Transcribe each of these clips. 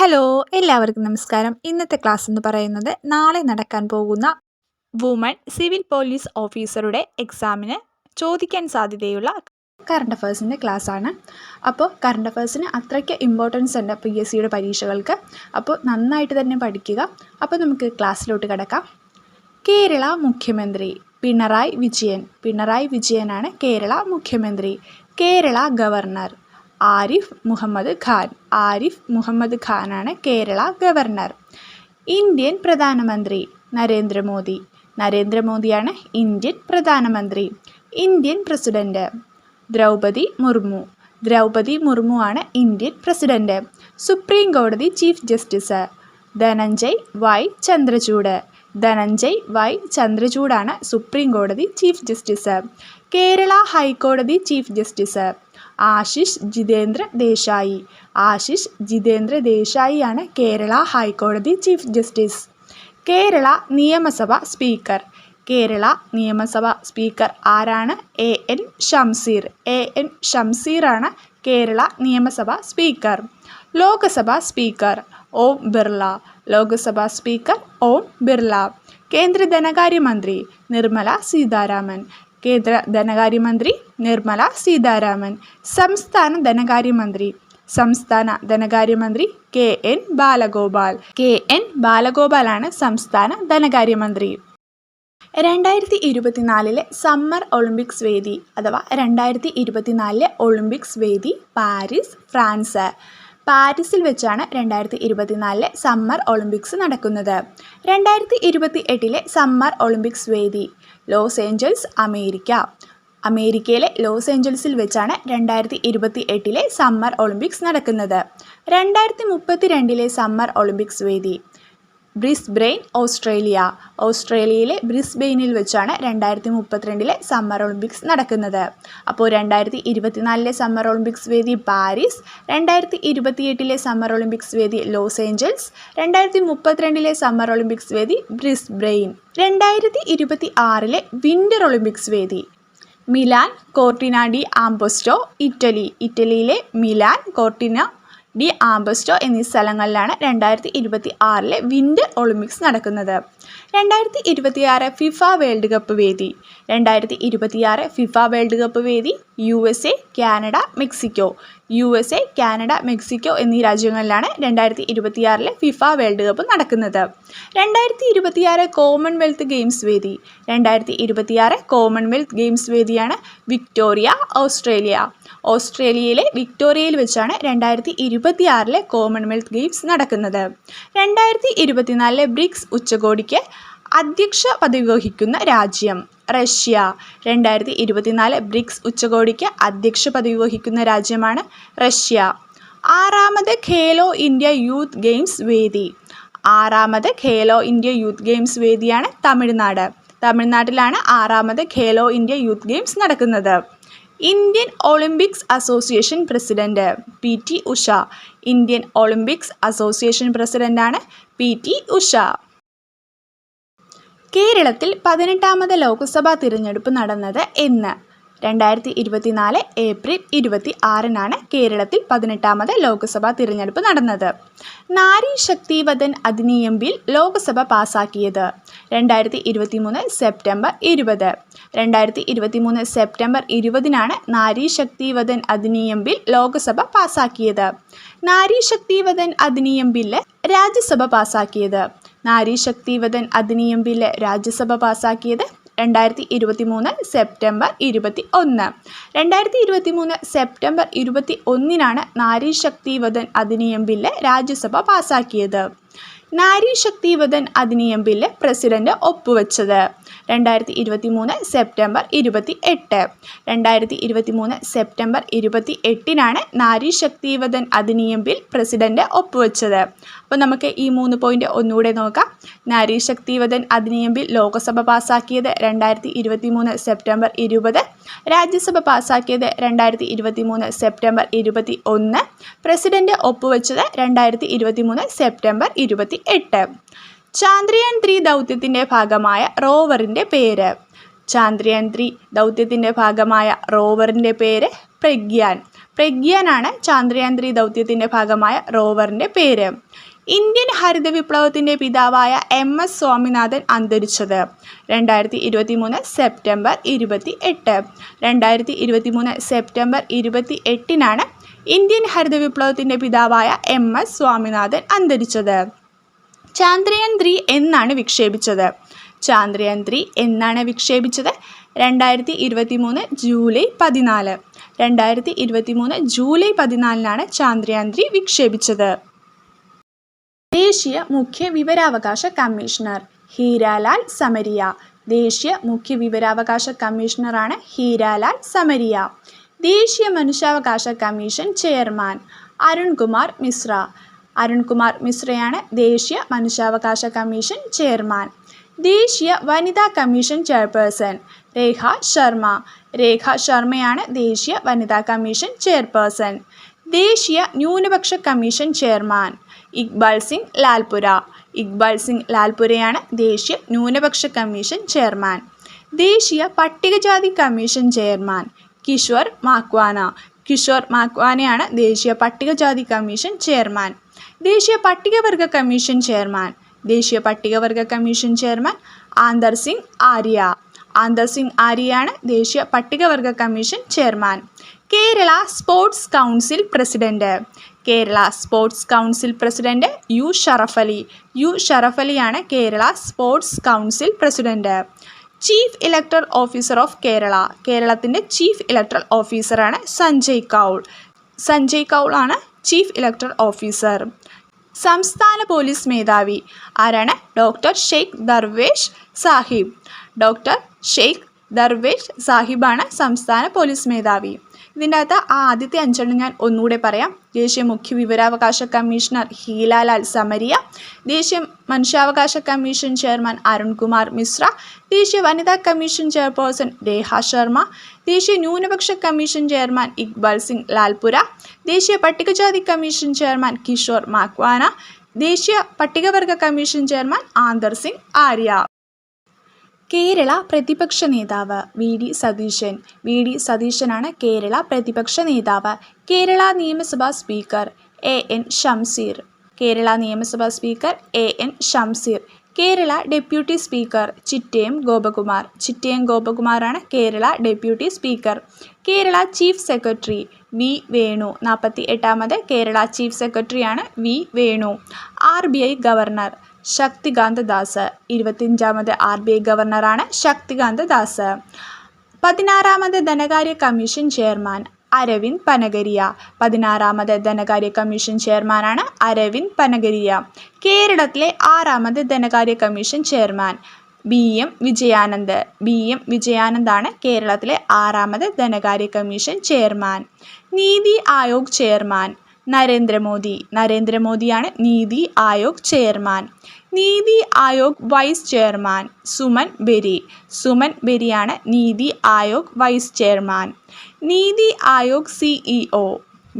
Hello എല്ലാവർക്കും നമസ്കാരം. ഇന്നത്തെ ക്ലാസ് എന്ന് പറയുന്നത് നാളെ നടക്കാൻ പോകുന്ന വുമൺ സിവിൽ പോലീസ് ഓഫീസറുടെ എക്സാമിന് ചോദിക്കാൻ സാധ്യതയുള്ള കറണ്ട് അഫേഴ്സിന്റെ ക്ലാസ്സാണ് അപ്പോൾ കറണ്ട് അഫേഴ്സിന് അത്രയ്ക്ക് ഇമ്പോർട്ടൻസ് ഉണ്ട് പി എസ് സിയുടെ പരീക്ഷകൾക്ക്. അപ്പോൾ നന്നായിട്ട് തന്നെ പഠിക്കുക. അപ്പോൾ നമുക്ക് ക്ലാസ്സിലോട്ട് കിടക്കാം. കേരള മുഖ്യമന്ത്രി പിണറായി വിജയൻ. പിണറായി വിജയനാണ് കേരള മുഖ്യമന്ത്രി. കേരള ഗവർണർ. ആരിഫ് മുഹമ്മദ് ഖാൻ. ആരിഫ് മുഹമ്മദ് ഖാനാണ് കേരള ഗവർണർ. ഇന്ത്യൻ പ്രധാനമന്ത്രി നരേന്ദ്രമോദി. നരേന്ദ്രമോദിയാണ് ഇന്ത്യൻ പ്രധാനമന്ത്രി. Indian president Droupadi Murmu. Droupadi Murmu ആണ് ഇന്ത്യൻ പ്രസിഡന്റ്. സുപ്രീം കോടതി chief justice Dhananjaya Y Chandrachud. Dhananjaya Y ചന്ദ്രചൂഡാണ് supreme കോടതി ചീഫ് ജസ്റ്റിസ്. കേരള ഹൈക്കോടതി ചീഫ് ജസ്റ്റിസ് ആശിഷ് ജിതേന്ദ്ര ദേശായി. ആശിഷ് ജിതേന്ദ്ര ദേശായിയാണ് കേരള ഹൈക്കോടതി ചീഫ് ജസ്റ്റിസ്. കേരള നിയമസഭ സ്പീക്കർ. കേരള നിയമസഭ സ്പീക്കർ ആരാണ്? A N Shamseer. A N ഷംസീറാണ് Kerala നിയമസഭ speaker. Lok Sabha speaker Om Birla. Lok Sabha speaker Om Birla. കേന്ദ്ര ധനകാര്യമന്ത്രി നിർമ്മല സീതാരാമൻ. കേന്ദ്ര ധനകാര്യമന്ത്രി നിർമ്മല സീതാരാമൻ. സംസ്ഥാന ധനകാര്യമന്ത്രി. സംസ്ഥാന ധനകാര്യമന്ത്രി K N Balagopal. K N ബാലഗോപാലാണ് സംസ്ഥാന ധനകാര്യമന്ത്രി. രണ്ടായിരത്തി ഇരുപത്തിനാലിലെ സമ്മർ ഒളിമ്പിക്സ് വേദി അഥവാ രണ്ടായിരത്തി ഇരുപത്തിനാലിലെ ഒളിമ്പിക്സ് വേദി പാരീസ് ഫ്രാൻസ്. പാരീസിൽ വെച്ചാണ് രണ്ടായിരത്തി ഇരുപത്തിനാലിലെ സമ്മർ ഒളിമ്പിക്സ് നടക്കുന്നത്. രണ്ടായിരത്തി ഇരുപത്തി എട്ടിലെ സമ്മർ ഒളിമ്പിക്സ് വേദി. Los Angeles America. അമേരിക്കയിലെ ലോസ് ഏഞ്ചൽസിൽ വെച്ചാണ് രണ്ടായിരത്തി ഇരുപത്തി എട്ടിലെ സമ്മർ ഒളിമ്പിക്സ് നടക്കുന്നത്. രണ്ടായിരത്തി മുപ്പത്തി രണ്ടിലെ സമ്മർ ഒളിമ്പിക്സ് വേദി. Brisbane Australia. ഓസ്ട്രേലിയയിലെ ബ്രിസ്ബെയിനിൽ വെച്ചാണ് രണ്ടായിരത്തി മുപ്പത്തിരണ്ടിലെ സമ്മർ ഒളിമ്പിക്സ് നടക്കുന്നത്. അപ്പോൾ രണ്ടായിരത്തി ഇരുപത്തിനാലിലെ സമ്മർ ഒളിമ്പിക്സ് വേദി പാരീസ് രണ്ടായിരത്തി ഇരുപത്തിയെട്ടിലെ സമ്മർ ഒളിമ്പിക്സ് വേദി ലോസ് ഏഞ്ചൽസ് രണ്ടായിരത്തി മുപ്പത്തിരണ്ടിലെ സമ്മർ ഒളിമ്പിക്സ് വേദി ബ്രിസ്ബ്രെയിൻ രണ്ടായിരത്തി ഇരുപത്തി ആറിലെ വിന്റർ ഒളിമ്പിക്സ് വേദി. Milan Cortina di Ampezzo Italy. ഇറ്റലിയിലെ മിലാൻ കോർട്ടിന ഡി ആംബസ്റ്റോ എന്നീ സ്ഥലങ്ങളിലാണ് രണ്ടായിരത്തി ഇരുപത്തി ആറിലെ വിന്റർ ഒളിമ്പിക്സ് നടക്കുന്നത്. രണ്ടായിരത്തി ഇരുപത്തിയാറ് ഫിഫ വേൾഡ് കപ്പ് വേദി. രണ്ടായിരത്തി ഇരുപത്തിയാറ് ഫിഫ വേൾഡ് കപ്പ് വേദി U S A Canada Mexico. U S A Canada Mexico എന്നീ രാജ്യങ്ങളിലാണ് രണ്ടായിരത്തി ഇരുപത്തിയാറിലെ ഫിഫ വേൾഡ് കപ്പ് നടക്കുന്നത്. രണ്ടായിരത്തി ഇരുപത്തിയാറ് കോമൺവെൽത്ത് ഗെയിംസ് വേദി. രണ്ടായിരത്തി ഇരുപത്തിയാറ് കോമൺവെൽത്ത് ഗെയിംസ് വേദിയാണ് വിക്ടോറിയ ഓസ്ട്രേലിയ. ഓസ്ട്രേലിയയിലെ വിക്ടോറിയയിൽ വെച്ചാണ് രണ്ടായിരത്തി ഇരുപത്തിയാറിലെ കോമൺവെൽത്ത് ഗെയിംസ് നടക്കുന്നത്. രണ്ടായിരത്തി ഇരുപത്തിനാലിലെ ബ്രിക്സ് ഉച്ചകോടിക്ക് അധ്യക്ഷ പദവി വഹിക്കുന്ന രാജ്യം റഷ്യ. രണ്ടായിരത്തി ഇരുപത്തിനാല് ബ്രിക്സ് ഉച്ചകോടിക്ക് അധ്യക്ഷ പദവി വഹിക്കുന്ന രാജ്യമാണ് റഷ്യ. ആറാമത് ഖേലോ ഇന്ത്യ യൂത്ത് ഗെയിംസ് വേദി. ആറാമത് ഖേലോ ഇന്ത്യ യൂത്ത് ഗെയിംസ് വേദിയാണ് തമിഴ്നാട്. തമിഴ്നാട്ടിലാണ് ആറാമത് ഖേലോ ഇന്ത്യ യൂത്ത് ഗെയിംസ് നടക്കുന്നത്. Indian Olympics association president P T Usha. Indian Olympics association പ്രസിഡന്റാണ് പി ടി ഉഷ. കേരളത്തിൽ പതിനെട്ടാമത് ലോക്സഭാ തിരഞ്ഞെടുപ്പ് നടന്നത് ഇന്ന്. രണ്ടായിരത്തി ഇരുപത്തിനാല് ഏപ്രിൽ ഇരുപത്തി ആറിനാണ് കേരളത്തിൽ പതിനെട്ടാമത് ലോക്സഭാ തിരഞ്ഞെടുപ്പ് നടന്നത്. നാരി ശക്തി വദൻ അധിനിയം ബിൽ ലോക്സഭ പാസാക്കിയത്. രണ്ടായിരത്തി ഇരുപത്തി മൂന്ന് സെപ്റ്റംബർ ഇരുപത്. രണ്ടായിരത്തി ഇരുപത്തി മൂന്ന് സെപ്റ്റംബർ ഇരുപതിനാണ് നാരി ശക്തി വദൻ അധിനിയം ബിൽ ലോക്സഭ പാസാക്കിയത്. നാരി ശക്തി വദൻ അധിനിയം ബില്ല് രാജ്യസഭ പാസാക്കിയത്. നാരി ശക്തി വദൻ അധിനിയം ബില്ല് രാജ്യസഭ പാസാക്കിയത് രണ്ടായിരത്തി ഇരുപത്തി മൂന്ന് സെപ്റ്റംബർ ഇരുപത്തി ഒന്ന് രണ്ടായിരത്തി ഇരുപത്തി മൂന്ന് സെപ്റ്റംബർ ഇരുപത്തി ഒന്നിനാണ് നാരി ശക്തി വദൻ അധിനിയം ബില്ല് രാജ്യസഭ പാസാക്കിയത്. നാരി ശക്തി വദൻ അധിനിയം ബില്ല് പ്രസിഡന്റ് ഒപ്പുവെച്ചത് രണ്ടായിരത്തി ഇരുപത്തി മൂന്ന് സെപ്റ്റംബർ ഇരുപത്തി എട്ട് രണ്ടായിരത്തി ഇരുപത്തി മൂന്ന് സെപ്റ്റംബർ ഇരുപത്തി എട്ടിനാണ് നാരി ശക്തി വദൻ അധിനിയം ബിൽ പ്രസിഡന്റ് ഒപ്പുവെച്ചത്. അപ്പോൾ നമുക്ക് ഈ മൂന്ന് പോയിന്റ് ഒന്നുകൂടെ നോക്കാം. നാരി അധിനിയം ബിൽ ലോക്സഭ പാസ്സാക്കിയത് രണ്ടായിരത്തി ഇരുപത്തി മൂന്ന് സെപ്റ്റംബർ ഇരുപത് രാജ്യസഭ പാസ്സാക്കിയത് രണ്ടായിരത്തി ഇരുപത്തി മൂന്ന് സെപ്റ്റംബർ ഇരുപത്തി ഒന്ന് പ്രസിഡന്റ് ഒപ്പുവെച്ചത് രണ്ടായിരത്തി ഇരുപത്തി മൂന്ന് സെപ്റ്റംബർ ഇരുപത്തി എട്ട് ചാന്ദ്രയാൻ ത്രീ ദൗത്യത്തിന്റെ ഭാഗമായ റോവറിന്റെ പേര്. ചാന്ദ്രയാൻ ത്രീ ദൗത്യത്തിന്റെ ഭാഗമായ റോവറിന്റെ പേര് പ്രഗ്യാൻ. പ്രഗ്യാനാണ് ചാന്ദ്രയാൻ ത്രീ ദൗത്യത്തിന്റെ ഭാഗമായ റോവറിന്റെ പേര്. ഇന്ത്യൻ ഹരിത വിപ്ലവത്തിന്റെ പിതാവായ എം എസ് സ്വാമിനാഥൻ അന്തരിച്ചത്. രണ്ടായിരത്തി ഇരുപത്തി മൂന്ന് സെപ്റ്റംബർ ഇരുപത്തി എട്ട് രണ്ടായിരത്തി ഇരുപത്തി മൂന്ന് സെപ്റ്റംബർ ഇരുപത്തി എട്ടിനാണ് ഇന്ത്യൻ ഹരിത വിപ്ലവത്തിന്റെ പിതാവായ എം എസ് സ്വാമിനാഥൻ അന്തരിച്ചത്. ചാന്ദ്രയാൻ ത്രീ എന്നാണ് വിക്ഷേപിച്ചത്. ചാന്ദ്രയാൻ ത്രീ എന്നാണ് വിക്ഷേപിച്ചത് രണ്ടായിരത്തി ഇരുപത്തി മൂന്ന് ജൂലൈ പതിനാല്. രണ്ടായിരത്തി ഇരുപത്തി മൂന്ന് ജൂലൈ പതിനാലിനാണ് ചാന്ദ്രയാൻ ത്രീ വിക്ഷേപിച്ചത്. ദേശീയ മുഖ്യ വിവരാവകാശ കമ്മീഷണർ ഹീരാലാൽ സമരിയ. ദേശീയ മുഖ്യ വിവരാവകാശ കമ്മീഷണറാണ് ഹീരാലാൽ സമരിയ. ദേശീയ മനുഷ്യാവകാശ കമ്മീഷൻ ചെയർമാൻ അരുൺകുമാർ മിശ്ര. അരുൺകുമാർ മിശ്രയാണ് ദേശീയ മനുഷ്യാവകാശ കമ്മീഷൻ ചെയർമാൻ. ദേശീയ വനിതാ കമ്മീഷൻ ചെയർപേഴ്സൺ രേഖ ശർമ്മ. രേഖ ശർമ്മയാണ് ദേശീയ വനിതാ കമ്മീഷൻ ചെയർപേഴ്സൺ. ദേശീയ ന്യൂനപക്ഷ കമ്മീഷൻ ചെയർമാൻ ഇക്ബാൽ സിംഗ് ലാൽപുര. ഇക്ബാൽ സിംഗ് ലാൽപുരയാണ് ദേശീയ ന്യൂനപക്ഷ കമ്മീഷൻ ചെയർമാൻ. ദേശീയ പട്ടികജാതി കമ്മീഷൻ ചെയർമാൻ കിഷോർ മാക്വാന. കിഷോർ മാക്വാനയാണ് ദേശീയ പട്ടികജാതി കമ്മീഷൻ ചെയർമാൻ. ദേശീയ പട്ടികവർഗ കമ്മീഷൻ ചെയർമാൻ. ദേശീയ പട്ടികവർഗ കമ്മീഷൻ ചെയർമാൻ ആന്തർ സിംഗ് ആര്യ. ആന്തർ സിംഗ് ആര്യയാണ് ദേശീയ പട്ടികവർഗ commission chairman. Kerala sports council president. Kerala sports council president U Sharafali U ഷറഫലിയാണ് Kerala sports council president. Chief electoral officer of Kerala. കേരളത്തിന്റെ ചീഫ് ഇലക്ടറൽ ഓഫീസറാണ് സഞ്ജയ് കൗൾ. സഞ്ജയ് കൗൾ ആണ് ചീഫ് ഇലക്ടറൽ ഓഫീസർ. സംസ്ഥാന police മേധാവി ആരാണ്? ഡോക്ടർ ഷെയ്ഖ് ദർവേഷ് സാഹിബ്. ഡോക്ടർ ഷെയ്ഖ് ദർവേഷ് സാഹിബാണ് സംസ്ഥാന പോലീസ് മേധാവി. ഇതിന്റെ അകത്ത് ആ ആദ്യത്തെ അഞ്ചെണ്ണം ഞാൻ ഒന്നുകൂടെ പറയാം. ദേശീയ മുഖ്യ വിവരാവകാശ കമ്മീഷണർ ഹീലാലാൽ സമരിയ ദേശീയ മനുഷ്യാവകാശ കമ്മീഷൻ ചെയർമാൻ അരുൺകുമാർ മിശ്ര ദേശീയ വനിതാ കമ്മീഷൻ ചെയർപേഴ്സൺ രേഖ ശർമ്മ ദേശീയ ന്യൂനപക്ഷ കമ്മീഷൻ ചെയർമാൻ ഇക്ബാൽ സിംഗ് ലാൽപുര ദേശീയ പട്ടികജാതി കമ്മീഷൻ ചെയർമാൻ കിഷോർ മാക്വാന ദേശീയ പട്ടികവർഗ കമ്മീഷൻ ചെയർമാൻ ആന്തർ സിംഗ് ആര്യ. കേരള പ്രതിപക്ഷ നേതാവ് V D Satheesan. V D സതീശനാണ് Kerala പ്രതിപക്ഷ നേതാവ്. കേരള നിയമസഭാ speaker A N Shamseer Kerala നിയമസഭാ speaker A N Shamseer Kerala deputy speaker Chittayam Gopakumar. Chittayam ഗോപകുമാറാണ് Kerala deputy speaker. Kerala chief secretary V Venu. നാൽപ്പത്തി എട്ടാമത് കേരള ചീഫ് സെക്രട്ടറിയാണ് V Venu. R B I governor Shaktikanta Das. ഇരുപത്തിയഞ്ചാമത് R B I ഗവർണറാണ് ശക്തികാന്ത ദാസ്. പതിനാറാമത് ധനകാര്യ commission chairman Arvind Panagariya. പതിനാറാമത് ധനകാര്യ commission ചെയർമാനാണ് അരവിന്ദ് പനഗരിയ. കേരളത്തിലെ ആറാമത് ധനകാര്യ commission chairman B M Vijayanand. B M വിജയാനന്ദാണ് കേരളത്തിലെ ആറാമത് ധനകാര്യ commission chairman. NITI Aayog chairman. Narendra Modi. നരേന്ദ്രമോദിയാണ് NITI Aayog chairman. NITI Aayog vice chairman Suman Bery. Suman ബെരിയാണ് NITI Aayog vice chairman. NITI Aayog CEO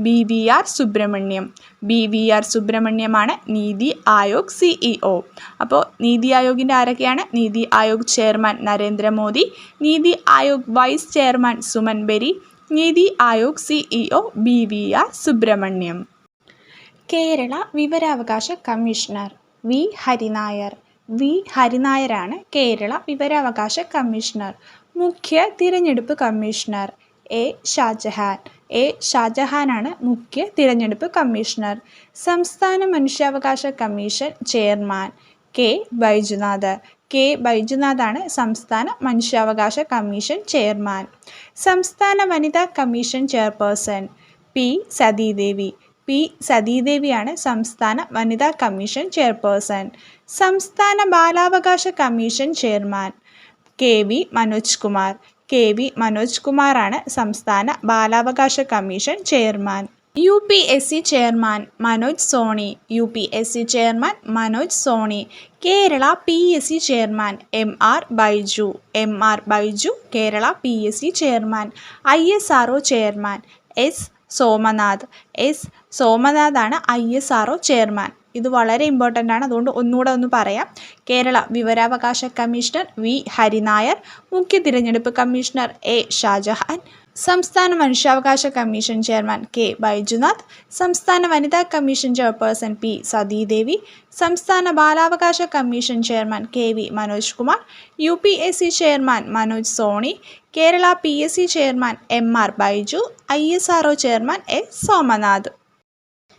B V R Subrahmanyam. B V R സുബ്രഹ്മണ്യമാണ് NITI Aayog CEO അപ്പോൾ നീതി ആയോഗിന്റെ ആരൊക്കെയാണ്? നീതി Aayog chairman Narendra Modi NITI Aayog vice chairman Suman Bery NITI Aayog CEO B V R Subrahmanyam. Kerala വിവരാവകാശ commissioner V Hari Nair. V ഹരിനായരാണ് കേരള വിവരാവകാശ commissioner. മുഖ്യ തിരഞ്ഞെടുപ്പ് commissioner A Shajahan. A ഷാജഹാനാണ് മുഖ്യ തിരഞ്ഞെടുപ്പ് കമ്മീഷണർ. സംസ്ഥാന മനുഷ്യാവകാശ commission chairman K Baijunath. K ബൈജുനാഥാണ് സംസ്ഥാന മനുഷ്യാവകാശ കമ്മീഷൻ ചെയർമാൻ. സംസ്ഥാന വനിതാ commission chairperson P Sathidevi. P സതീദേവിയാണ് സംസ്ഥാന വനിതാ കമ്മീഷൻ ചെയർപേഴ്സൺ. സംസ്ഥാന ബാലാവകാശ commission chairman K V Manoj Kumar. K V Manoj കുമാറാണ് സംസ്ഥാന ബാലാവകാശ commission chairman. U P S C chairman Manoj Soni U P S C chairman Manoj Soni Kerala P S C chairman M R Baiju M R Baiju Kerala P S C chairman I S R O chairman S Somanath S സോമനാഥാണ് I S R O chairman. ഇത് വളരെ important ആണ്. അതുകൊണ്ട് ഒന്നുകൂടെ ഒന്ന് പറയാം. കേരള വിവരാവകാശ commissioner V Hari Nair മുഖ്യ തിരഞ്ഞെടുപ്പ് കമ്മീഷണർ എ ഷാജഹാൻ സംസ്ഥാന മനുഷ്യാവകാശ കമ്മീഷൻ ചെയർമാൻ കെ ബൈജുനാഥ് സംസ്ഥാന വനിതാ കമ്മീഷൻ ചെയർപേഴ്സൺ പി സതീദേവി സംസ്ഥാന ബാലാവകാശ commission chairman K V Manoj Kumar U P S C chairman Manoj Soni Kerala P S C chairman M R Baiju I S R O chairman A Somanath.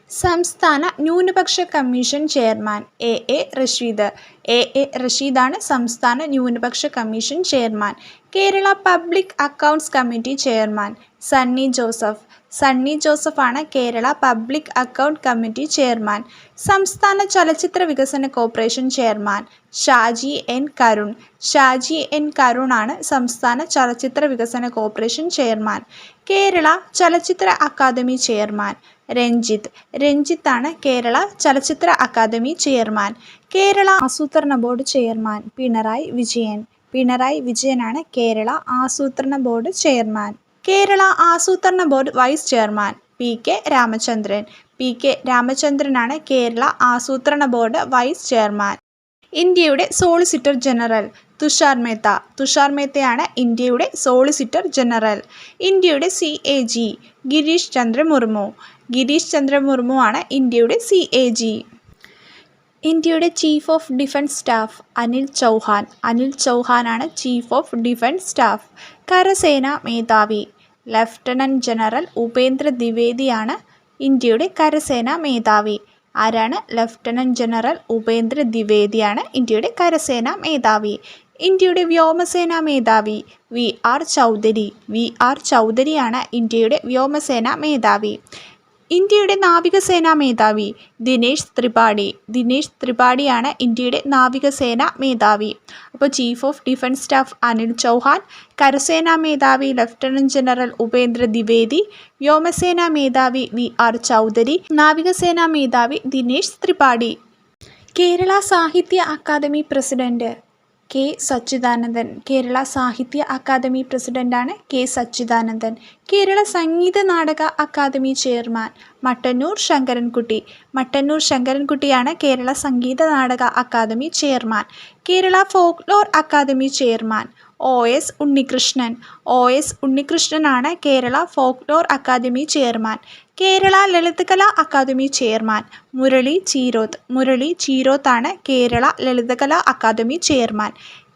സംസ്ഥാന ന്യൂനപക്ഷ commission chairman A A Rasheed. A A റഷീദാണ് സംസ്ഥാന ന്യൂനപക്ഷ commission chairman. Kerala public accounts committee chairman Sunny Joseph. Sunny ജോസഫാണ് Kerala public account committee chairman. സംസ്ഥാന ചലച്ചിത്ര വികസന corporation chairman Shaji N Karun. Shaji N കരുണാണ് സംസ്ഥാന ചലച്ചിത്ര വികസന കോർപ്പറേഷൻ ചെയർമാൻ. കേരള ചലച്ചിത്ര academy chairman. Ranjith. രഞ്ജിത്താണ് കേരള ചലച്ചിത്ര അക്കാദമി ചെയർമാൻ. കേരള ആസൂത്രണ ബോർഡ് ചെയർമാൻ പിണറായി വിജയൻ. പിണറായി വിജയനാണ് കേരള ആസൂത്രണ ബോർഡ് ചെയർമാൻ. കേരള ആസൂത്രണ board vice chairman P K Ramachandran. P K രാമചന്ദ്രനാണ് Kerala ആസൂത്രണ ബോർഡ് വൈസ് ചെയർമാൻ. ഇന്ത്യയുടെ സോളിസിറ്റർ ജനറൽ തുഷാർ മേത്ത. തുഷാർ മേത്തയാണ് ഇന്ത്യയുടെ സോളിസിറ്റർ ജനറൽ. ഇന്ത്യയുടെ C A G Girish Chandra Murmu. Girish Chandra Murmu ആണ് ഇന്ത്യയുടെ സി എ ജി. ഇന്ത്യയുടെ chief of defence staff Anil Chauhan. Anil ചൗഹാനാണ് chief of defence staff. കരസേന മേധാവി. ലഫ്റ്റനന്റ് ജനറൽ ഉപേന്ദ്ര ദ്വിവേദിയാണ് ഇന്ത്യയുടെ കരസേനാ മേധാവി. ആരാണ് ലഫ്റ്റനന്റ് ജനറൽ ഉപേന്ദ്ര ദ്വിവേദിയാണ് ഇന്ത്യയുടെ കരസേനാ മേധാവി? ഇന്ത്യയുടെ വ്യോമസേനാ മേധാവി V R Chaudhari. V R ചൗധരിയാണ് ഇന്ത്യയുടെ വ്യോമസേനാ മേധാവി. ഇന്ത്യയുടെ നാവികസേനാ മേധാവി ദിനേശ് ത്രിപാഠി. ദിനേശ് ത്രിപാഠിയാണ് ഇന്ത്യയുടെ നാവികസേനാ മേധാവി. അപ്പോൾ chief of defence staff Anil Chauhan കരസേനാ മേധാവി ലഫ്റ്റനന്റ് ജനറൽ ഉപേന്ദ്ര ദ്വിവേദി വ്യോമസേനാ മേധാവി വി ആർ ചൗധരി നാവികസേനാ മേധാവി ദിനേശ് ത്രിപാഠി. കേരള സാഹിത്യ academy president K Sachidanandan. Kerala സാഹിത്യ അക്കാദമി പ്രസിഡന്റാണ് K Sachidanandan. Kerala Sangeetha Nataka academy chairman Mattannur Sankarankutty. Mattannur ശങ്കരൻകുട്ടിയാണ് Kerala Sangeetha Nataka academy chairman. Kerala folklore academy chairman O S Unnikrishnan. O S ഉണ്ണികൃഷ്ണനാണ് Kerala folklore academy chairman. Kerala Lalithakala academy chairman Murali Cheeroth. Murali ചീരോത്താണ് Kerala Lalithakala academy chairman.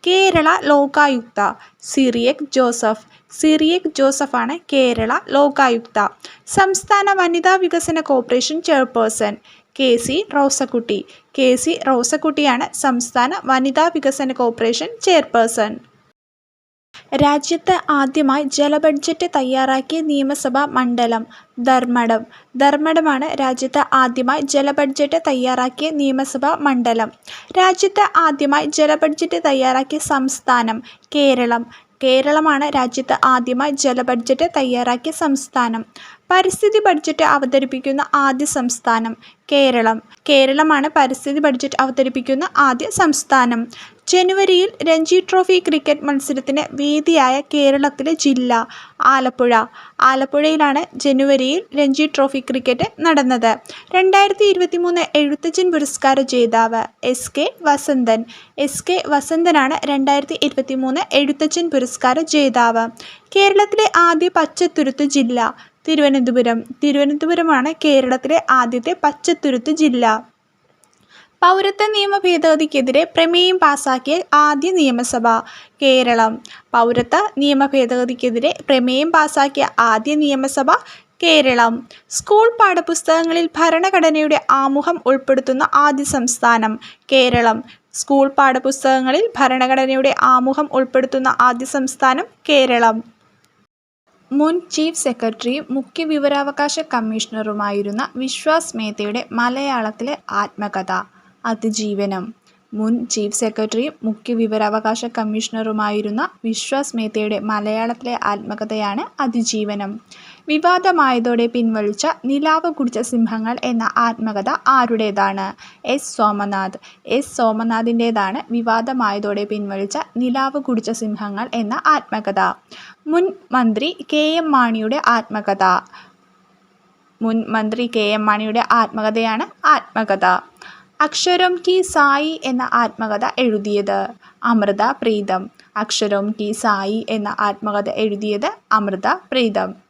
Kerala Lokayukta Cyriac Joseph. Cyriac ജോസഫാണ് കേരള ലോകായുക്ത. സംസ്ഥാന വനിതാ വികസന corporation chairperson. K C Rosakutty. K C റോസക്കുട്ടിയാണ് സംസ്ഥാന വനിതാ വികസന കോർപ്പറേഷൻ ചെയർപേഴ്സൺ. രാജ്യത്ത് ആദ്യമായി ജല ബഡ്ജറ്റ് തയ്യാറാക്കിയ നിയമസഭാ മണ്ഡലം ധർമ്മടം. ധർമ്മടമാണ് രാജ്യത്ത് ആദ്യമായി ജല ബഡ്ജറ്റ് തയ്യാറാക്കിയ നിയമസഭാ മണ്ഡലം. രാജ്യത്ത് ആദ്യമായി ജല ബഡ്ജറ്റ് തയ്യാറാക്കിയ സംസ്ഥാനം കേരളം. കേരളമാണ് രാജ്യത്ത് ആദ്യമായി ജല ബഡ്ജറ്റ് തയ്യാറാക്കിയ സംസ്ഥാനം. പരിസ്ഥിതി ബഡ്ജറ്റ് അവതരിപ്പിക്കുന്ന ആദ്യ സംസ്ഥാനം കേരളം. കേരളമാണ് പരിസ്ഥിതി ബഡ്ജറ്റ് അവതരിപ്പിക്കുന്ന ആദ്യ സംസ്ഥാനം. ജനുവരിയിൽ രഞ്ജി ട്രോഫി ക്രിക്കറ്റ് മത്സരത്തിന് വേദിയായ കേരളത്തിലെ ജില്ല ആലപ്പുഴ. ആലപ്പുഴയിലാണ് ജനുവരിയിൽ രഞ്ജി ട്രോഫി ക്രിക്കറ്റ് നടന്നത്. രണ്ടായിരത്തി ഇരുപത്തി മൂന്ന് എഴുത്തച്ഛൻ പുരസ്കാര ജേതാവ് S K Vasanthan. S K വസന്തനാണ് രണ്ടായിരത്തി ഇരുപത്തി മൂന്ന് എഴുത്തച്ഛൻ പുരസ്കാര ജേതാവ്. കേരളത്തിലെ ആദ്യ പച്ചത്തുരുത്ത് ജില്ല തിരുവനന്തപുരം. തിരുവനന്തപുരമാണ് കേരളത്തിലെ ആദ്യത്തെ പച്ചത്തുരുത്ത് ജില്ല. പൗരത്വ നിയമ ഭേദഗതിക്കെതിരെ പ്രമേയം പാസാക്കിയ ആദ്യ നിയമസഭ കേരളം. പൗരത്വ നിയമ ഭേദഗതിക്കെതിരെ പ്രമേയം പാസാക്കിയ ആദ്യ നിയമസഭ കേരളം. സ്കൂൾ പാഠപുസ്തകങ്ങളിൽ ഭരണഘടനയുടെ ആമുഖം ഉൾപ്പെടുത്തുന്ന ആദ്യ സംസ്ഥാനം കേരളം. സ്കൂൾ പാഠപുസ്തകങ്ങളിൽ ഭരണഘടനയുടെ ആമുഖം ഉൾപ്പെടുത്തുന്ന ആദ്യ സംസ്ഥാനം കേരളം. മുൻ ചീഫ് സെക്രട്ടറിയും മുഖ്യ വിവരാവകാശ കമ്മീഷണറുമായിരുന്ന വിശ്വാസ് മേത്തയുടെ മലയാളത്തിലെ ആത്മകഥ അതിജീവനം. മുൻ ചീഫ് സെക്രട്ടറിയും മുഖ്യ വിവരാവകാശ കമ്മീഷണറുമായിരുന്ന വിശ്വാസ് മേത്തയുടെ മലയാളത്തിലെ ആത്മകഥയാണ് അതിജീവനം. വിവാദമായതോടെ പിൻവലിച്ച നിലാവ് കുടിച്ച സിംഹങ്ങൾ എന്ന ആത്മകഥ ആരുടേതാണ്? എസ് സോമനാഥ്. എസ് സോമനാഥിന്റേതാണ് വിവാദമായതോടെ പിൻവലിച്ച നിലാവ് കുടിച്ച സിംഹങ്ങൾ എന്ന ആത്മകഥ. മുൻ മന്ത്രി കെ എം മാണിയുടെ ആത്മകഥ. മുൻ മന്ത്രി കെ എം മാണിയുടെ ആത്മകഥയാണ് ആത്മകഥ. അക്ഷരം കി സായി എന്ന ആത്മകഥ എഴുതിയത് അമൃത പ്രീതം. അക്ഷരം കി സായി എന്ന ആത്മകഥ എഴുതിയത് അമൃത പ്രീതം.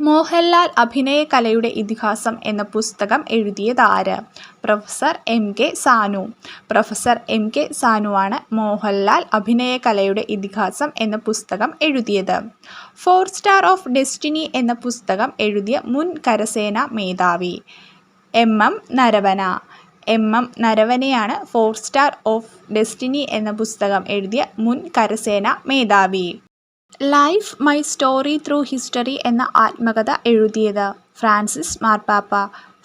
മോഹൻലാൽ അഭിനയകലയുടെ ഇതിഹാസം എന്ന പുസ്തകം എഴുതിയതാര്? Professor M K Sanu. Professor M K സാനുവാണ് Mohanlal അഭിനയകലയുടെ ഇതിഹാസം എന്ന പുസ്തകം എഴുതിയത്. ഫോർ സ്റ്റാർ ഓഫ് ഡെസ്റ്റിനി എന്ന പുസ്തകം എഴുതിയ മുൻ കരസേനാ മേധാവി. M M Naravane. M M നരവനെയാണ് four star of destiny എന്ന പുസ്തകം എഴുതിയ മുൻ കരസേന മേധാവി. Life my story through history എന്ന ആത്മകഥ എഴുതിയത് ഫ്രാൻസിസ് മാർപ്പാപ്പ.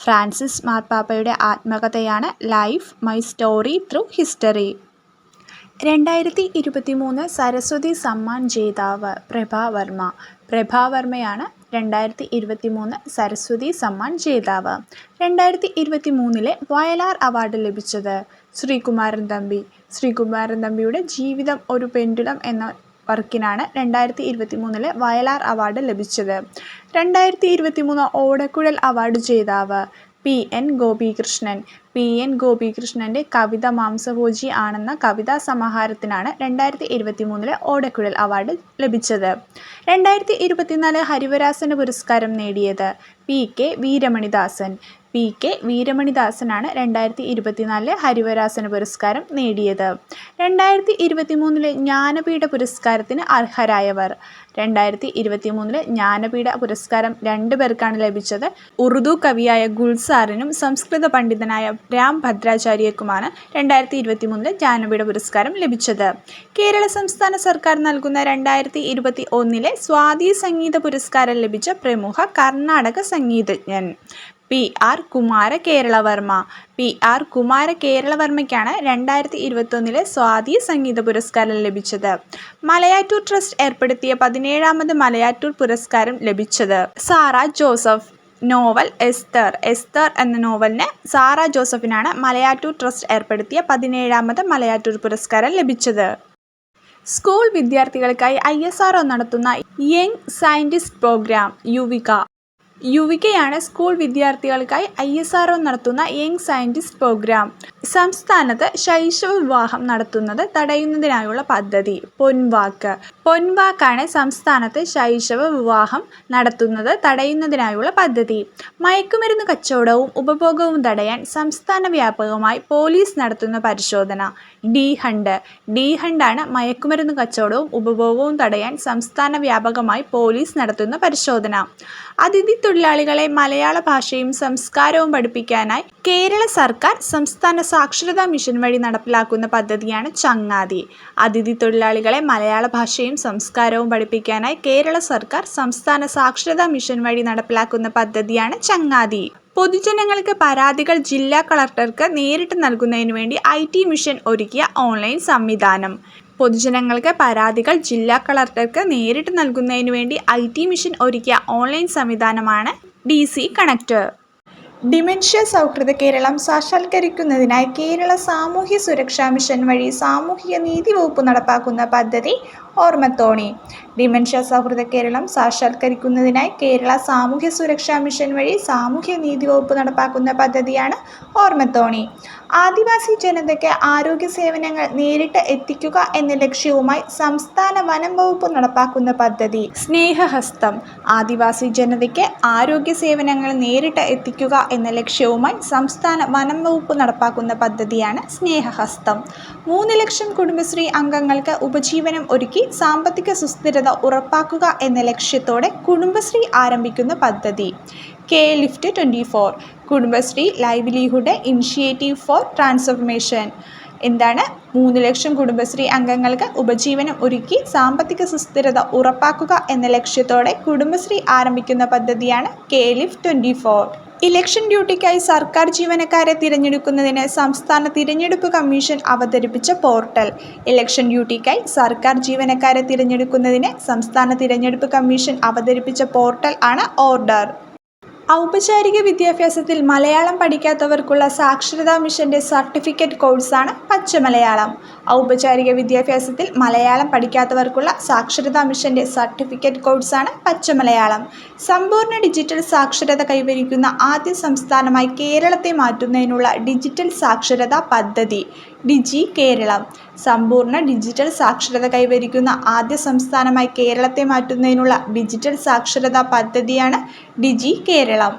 ഫ്രാൻസിസ് മാർപ്പാപ്പയുടെ ആത്മകഥയാണ് life my story through history. രണ്ടായിരത്തി ഇരുപത്തി മൂന്ന് സരസ്വതി സമ്മാൻ ജേതാവ് പ്രഭാവർമ്മ പ്രഭാവർമ്മയാണ് രണ്ടായിരത്തി ഇരുപത്തി മൂന്ന് സരസ്വതി സമ്മാൻ ജേതാവ്. രണ്ടായിരത്തി ഇരുപത്തി മൂന്നിലെ വയലാർ അവാർഡ് ലഭിച്ചത് ശ്രീകുമാരൻ തമ്പി. ശ്രീകുമാരൻ തമ്പിയുടെ ജീവിതം ഒരു പെൻഡുലം എന്ന വർക്കിനാണ് രണ്ടായിരത്തി ഇരുപത്തി മൂന്നിലെ വയലാർ അവാർഡ് ലഭിച്ചത്. രണ്ടായിരത്തി ഇരുപത്തി മൂന്ന് ഓടക്കുഴൽ അവാർഡ് ജേതാവ് P N Gopikrishnan. P N ഗോപികൃഷ്ണന്റെ കവിത മാംസഭോജി ആണെന്ന കവിതാ സമാഹാരത്തിനാണ് രണ്ടായിരത്തി ഇരുപത്തി മൂന്നിലെ ഓടക്കുഴൽ അവാർഡ് ലഭിച്ചത്. രണ്ടായിരത്തി ഇരുപത്തിനാല് ഹരിവരാസന പുരസ്കാരം നേടിയത് P K Veeramanidasan. P K വീരമണിദാസനാണ് രണ്ടായിരത്തി ഇരുപത്തിനാലിലെ ഹരിവരാസന പുരസ്കാരം നേടിയത്. രണ്ടായിരത്തി ഇരുപത്തി മൂന്നിലെ ജ്ഞാനപീഠ പുരസ്കാരത്തിന് അർഹരായവർ. രണ്ടായിരത്തി ഇരുപത്തി മൂന്നിലെ ജ്ഞാനപീഠ പുരസ്കാരം രണ്ടു പേർക്കാണ് ലഭിച്ചത്. ഉറുദു കവിയായ ഗുൽസാറിനും സംസ്കൃത പണ്ഡിതനായ രാം ഭദ്രാചാര്യക്കുമാണ് രണ്ടായിരത്തി ഇരുപത്തി മൂന്നിലെ ജ്ഞാനപീഠ പുരസ്കാരം ലഭിച്ചത്. കേരള സംസ്ഥാന സർക്കാർ നൽകുന്ന രണ്ടായിരത്തി ഇരുപത്തി ഒന്നിലെ സ്വാതി സംഗീത പുരസ്കാരം ലഭിച്ച പ്രമുഖ കർണാടക സംഗീതജ്ഞൻ. P R Kumara Keralavarma P R Kumara കേരളവർമ്മയ്ക്കാണ് രണ്ടായിരത്തി ഇരുപത്തൊന്നിലെ സ്വാതി സംഗീത പുരസ്കാരം ലഭിച്ചത്. മലയാറ്റൂർ ട്രസ്റ്റ് ഏർപ്പെടുത്തിയ പതിനേഴാമത് മലയാറ്റൂർ പുരസ്കാരം ലഭിച്ചത്. Sara Joseph. Novel Esther. Esther എന്ന നോവലിന് സാറ ജോസഫിനാണ് മലയാറ്റൂർ ട്രസ്റ്റ് ഏർപ്പെടുത്തിയ പതിനേഴാമത് മലയാറ്റൂർ പുരസ്കാരം ലഭിച്ചത്. സ്കൂൾ വിദ്യാർത്ഥികൾക്കായി ഐ എസ് ആർ നടത്തുന്ന യങ് സയന്റിസ്റ്റ് പ്രോഗ്രാം യുവിക. യുവികയാണ് സ്കൂൾ വിദ്യാർത്ഥികൾക്കായി ഐ എസ് ആർ ഒ നടത്തുന്ന യങ് സയന്റിസ്റ്റ് പ്രോഗ്രാം. സംസ്ഥാനത്ത് ശൈശവ വിവാഹം നടത്തുന്നത് തടയുന്നതിനായുള്ള പദ്ധതി പൊൻവാക്ക്. പൊൻവാക്കാണ് സംസ്ഥാനത്ത് ശൈശവ വിവാഹം നടത്തുന്നത് തടയുന്നതിനായുള്ള പദ്ധതി. മയക്കുമരുന്ന് കച്ചവടവും ഉപഭോഗവും തടയാൻ സംസ്ഥാന വ്യാപകമായി പോലീസ് നടത്തുന്ന പരിശോധന. D hunt. ഡി ഹണ്ടാണ് മയക്കുമരുന്ന് കച്ചവടവും ഉപഭോഗവും തടയാൻ സംസ്ഥാന വ്യാപകമായി പോലീസ് നടത്തുന്ന പരിശോധന. അതിഥി തൊഴിലാളികളെ മലയാള ഭാഷയും സംസ്കാരവും പഠിപ്പിക്കാനായി കേരള സർക്കാർ സംസ്ഥാന സാക്ഷരതാ മിഷൻ വഴി നടപ്പിലാക്കുന്ന പദ്ധതിയാണ് ചങ്ങാതി. അതിഥി തൊഴിലാളികളെ മലയാള ഭാഷയും സംസ്കാരവും പഠിപ്പിക്കാനായി കേരള സർക്കാർ സംസ്ഥാന സാക്ഷരതാ മിഷൻ വഴി നടപ്പിലാക്കുന്ന പദ്ധതിയാണ് ചങ്ങാതി. പൊതുജനങ്ങൾക്ക് പരാതികൾ ജില്ലാ കളക്ടർക്ക് നേരിട്ട് നൽകുന്നതിന് വേണ്ടി ഐ ടി മിഷൻ ഒരുക്കിയ ഓൺലൈൻ സംവിധാനം. പൊതുജനങ്ങൾക്ക് പരാതികൾ ജില്ലാ കളക്ടർക്ക് നേരിട്ട് നൽകുന്നതിന് വേണ്ടി ഐ ടി മിഷൻ ഒരുക്കിയ ഓൺലൈൻ സംവിധാനമാണ് ഡി സി കണക്ട്. ഡിമെൻഷ്യ സൗഹൃദ കേരളം സാക്ഷാത്കരിക്കുന്നതിനായി കേരള സാമൂഹ്യ സുരക്ഷാ മിഷൻ വഴി സാമൂഹിക നീതി വകുപ്പ് നടപ്പാക്കുന്ന പദ്ധതി ഓർമ്മത്തോണി ഡിമെൻഷ്യ സൗഹൃദ കേരളം സാക്ഷാത്കരിക്കുന്നതിനായി കേരള സാമൂഹ്യ സുരക്ഷാ മിഷൻ വഴി സാമൂഹ്യ നീതി വകുപ്പ് നടപ്പാക്കുന്ന പദ്ധതിയാണ് ഓർമ്മത്തോണി ആദിവാസി ജനതയ്ക്ക് ആരോഗ്യ സേവനങ്ങൾ നേരിട്ട് എത്തിക്കുക എന്ന ലക്ഷ്യവുമായി സംസ്ഥാന വനം വകുപ്പ് നടപ്പാക്കുന്ന പദ്ധതി. സ്നേഹഹസ്തം. ആദിവാസി ജനതയ്ക്ക് ആരോഗ്യ സേവനങ്ങൾ നേരിട്ട് എത്തിക്കുക എന്ന ലക്ഷ്യവുമായി സംസ്ഥാന വനം വകുപ്പ് നടപ്പാക്കുന്ന പദ്ധതിയാണ് സ്നേഹഹസ്തം. മൂന്ന് ലക്ഷം കുടുംബശ്രീ അംഗങ്ങൾക്ക് ഉപജീവനം ഒരുക്കി സാമ്പത്തിക സുസ്ഥിരത ഉറപ്പാക്കുക എന്ന ലക്ഷ്യത്തോടെ കുടുംബശ്രീ ആരംഭിക്കുന്ന പദ്ധതി. K lift twenty four. Kudumbashree livelihood initiative for transformation. എന്താണ്? മൂന്ന് ലക്ഷം കുടുംബശ്രീ അംഗങ്ങൾക്ക് ഉപജീവനം ഒരുക്കി സാമ്പത്തിക സുസ്ഥിരത ഉറപ്പാക്കുക എന്ന ലക്ഷ്യത്തോടെ കുടുംബശ്രീ ആരംഭിക്കുന്ന പദ്ധതിയാണ് K lift twenty four. Election ഡ്യൂട്ടിക്കായി സർക്കാർ ജീവനക്കാരെ തിരഞ്ഞെടുക്കുന്നതിന് സംസ്ഥാന തിരഞ്ഞെടുപ്പ് കമ്മീഷൻ അവതരിപ്പിച്ച പോർട്ടൽ. ഇലക്ഷൻ ഡ്യൂട്ടിക്കായി സർക്കാർ ജീവനക്കാരെ തിരഞ്ഞെടുക്കുന്നതിന് സംസ്ഥാന തിരഞ്ഞെടുപ്പ് കമ്മീഷൻ അവതരിപ്പിച്ച പോർട്ടൽ ആണ് ഓർഡർ. ഔപചാരിക വിദ്യാഭ്യാസത്തിൽ മലയാളം പഠിക്കാത്തവർക്കുള്ള സാക്ഷരതാ മിഷന്റെ സർട്ടിഫിക്കറ്റ് കോഴ്സാണ് പച്ചമലയാളം. ഔപചാരിക വിദ്യാഭ്യാസത്തിൽ മലയാളം പഠിക്കാത്തവർക്കുള്ള സാക്ഷരതാ മിഷന്റെ സർട്ടിഫിക്കറ്റ് കോഴ്സാണ് പച്ചമലയാളം. സമ്പൂർണ ഡിജിറ്റൽ സാക്ഷരത കൈവരിക്കുന്ന ആദ്യ സംസ്ഥാനമായി കേരളത്തെ മാറ്റുന്നതിനുള്ള ഡിജിറ്റൽ സാക്ഷരതാ പദ്ധതി. ഡിജി കേരളം. സമ്പൂർണ ഡിജിറ്റൽ സാക്ഷരത കൈവരിക്കുന്ന ആദ്യ സംസ്ഥാനമായി കേരളത്തെ മാറ്റുന്നതിനുള്ള ഡിജിറ്റൽ സാക്ഷരതാ പദ്ധതിയാണ് ഡിജി കേരളം.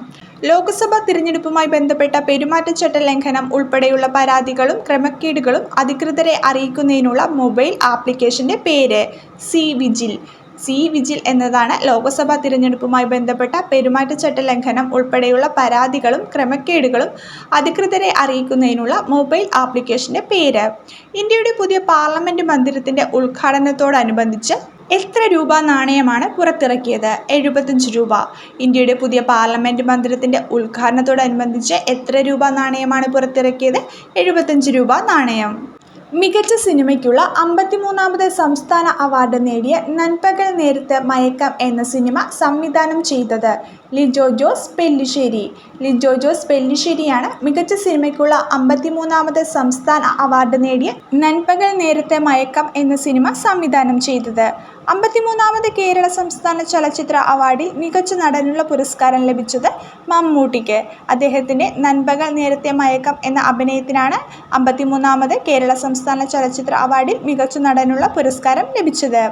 ലോക്സഭാ തിരഞ്ഞെടുപ്പുമായി ബന്ധപ്പെട്ട പെരുമാറ്റച്ചട്ട ലംഘനം ഉൾപ്പെടെയുള്ള പരാതികളും ക്രമക്കേടുകളും അധികൃതരെ അറിയിക്കുന്നതിനുള്ള മൊബൈൽ ആപ്ലിക്കേഷന്റെ പേര് സി വിജിൽ. സി വിജിൽ എന്നതാണ് ലോക്സഭാ തിരഞ്ഞെടുപ്പുമായി ബന്ധപ്പെട്ട പെരുമാറ്റച്ചട്ട ലംഘനം ഉൾപ്പെടെയുള്ള പരാതികളും ക്രമക്കേടുകളും അധികൃതരെ അറിയിക്കുന്നതിനുള്ള മൊബൈൽ ആപ്ലിക്കേഷന്റെ പേര്. ഇന്ത്യയുടെ പുതിയ പാർലമെന്റ് മന്ദിരത്തിന്റെ ഉദ്ഘാടനത്തോടനുബന്ധിച്ച് എത്ര രൂപ നാണയമാണ് പുറത്തിറക്കിയത്? എഴുപത്തഞ്ച് രൂപ. ഇന്ത്യയുടെ പുതിയ പാർലമെന്റ് മന്ദിരത്തിന്റെ ഉദ്ഘാടനത്തോടനുബന്ധിച്ച് എത്ര രൂപ നാണയമാണ് പുറത്തിറക്കിയത്? എഴുപത്തഞ്ച് രൂപ നാണയം. മികച്ച സിനിമയ്ക്കുള്ള അമ്പത്തിമൂന്നാമത് സംസ്ഥാന അവാർഡ് നേടിയ നൻപകൽ നേരത്ത് മയക്കം എന്ന സിനിമ സംവിധാനം ചെയ്തത്. ലിജോ ജോസ് പെല്ലിശ്ശേരി ലിജോ ജോസ് പെല്ലിശ്ശേരിയാണ് മികച്ച സിനിമയ്ക്കുള്ള അമ്പത്തിമൂന്നാമത് സംസ്ഥാന അവാർഡ് നേടിയ നൻപകൽ നേരത്തെ മയക്കം എന്ന സിനിമ സംവിധാനം ചെയ്തത്. അമ്പത്തിമൂന്നാമത് കേരള സംസ്ഥാന ചലച്ചിത്ര അവാർഡിൽ മികച്ച നടനുള്ള പുരസ്കാരം ലഭിച്ചത് മമ്മൂട്ടിക്ക്. അദ്ദേഹത്തിന്റെ നൻപകൽ നേരത്തെ മയക്കം എന്ന അഭിനയത്തിനാണ് അമ്പത്തിമൂന്നാമത് കേരള സംസ്ഥാന ചലച്ചിത്ര അവാർഡിൽ മികച്ച നടനുള്ള പുരസ്കാരം ലഭിച്ചത്.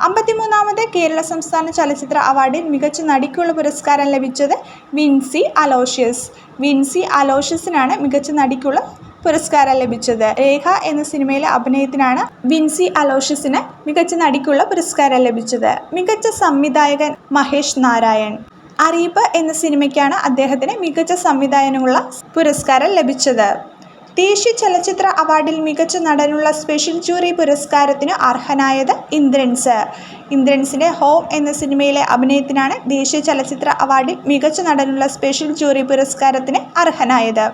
അമ്പത്തിമൂന്നാമത് കേരള സംസ്ഥാന ചലച്ചിത്ര അവാർഡിൽ മികച്ച നടിക്കുള്ള പുരസ്കാരം ലഭിച്ചത് വിൻസി അലോഷ്യസ്. വിൻസി അലോഷ്യസിനാണ് മികച്ച നടിക്കുള്ള പുരസ്കാരം ലഭിച്ചത്. രേഖ എന്ന സിനിമയിലെ അഭിനയത്തിനാണ് വിൻസി അലോഷ്യസിന് മികച്ച നടിക്കുള്ള പുരസ്കാരം ലഭിച്ചത്. മികച്ച സംവിധായകൻ മഹേഷ് നാരായൺ. അറിയിപ്പ് എന്ന സിനിമയ്ക്കാണ് അദ്ദേഹത്തിന് മികച്ച സംവിധായകനുള്ള പുരസ്കാരം ലഭിച്ചത്. ദേശീയ ചലച്ചിത്ര അവാർഡിൽ മികച്ച നടനുള്ള സ്പെഷ്യൽ ജൂറി പുരസ്കാരത്തിന് അർഹനായത് ഇന്ദ്രൻസ് ഇന്ദ്രൻസിന്റെ ഹോം എന്ന സിനിമയിലെ അഭിനയത്തിനാണ് ദേശീയ ചലച്ചിത്ര അവാർഡിൽ മികച്ച നടനുള്ള സ്പെഷ്യൽ ജൂറി പുരസ്കാരത്തിന് അർഹനായത്.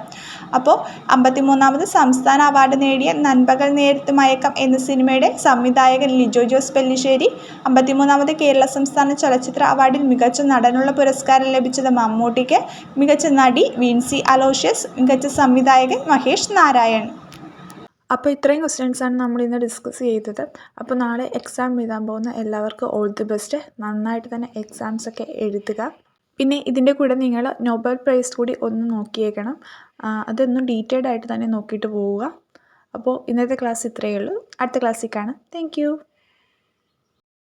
അപ്പോൾ അമ്പത്തിമൂന്നാമത് സംസ്ഥാന അവാർഡ് നേടിയ നൻപകൽ നേരത്ത് മയക്കം എന്ന സിനിമയുടെ സംവിധായകൻ ലിജോ ജോസ് പെല്ലിശ്ശേരി അമ്പത്തിമൂന്നാമത് കേരള സംസ്ഥാന ചലച്ചിത്ര അവാർഡിൽ മികച്ച നടനുള്ള പുരസ്കാരം ലഭിച്ചത് മമ്മൂട്ടിക്ക്. മികച്ച നടി വിൻസി അലോഷ്യസ് മികച്ച സംവിധായകൻ മഹേഷ് നാരായൺ. അപ്പോൾ ഇത്രയും ക്വസ്റ്റ്യൻസാണ് നമ്മൾ ഇന്ന് ഡിസ്കസ് ചെയ്തത്. അപ്പോൾ നാളെ എക്സാം എഴുതാൻ പോകുന്ന എല്ലാവർക്കും ഓൾ ദി ബെസ്റ്റ് നന്നായിട്ട് തന്നെ എക്സാംസ് ഒക്കെ എഴുതുക. പിന്നെ ഇതിന്റെ കൂടെ നിങ്ങൾ നോബൽ പ്രൈസ് കൂടി ഒന്ന് നോക്കിയേക്കണം. അതൊന്ന് ഡീറ്റെയിൽഡ് ആയിട്ട് തന്നെ നോക്കിയിട്ട് പോവുക. അപ്പോൾ ഇന്നത്തെ ക്ലാസ് ഇത്രയേ ഉള്ളൂ. അടുത്ത ക്ലാസ്സിൽ കാണാം. താങ്ക്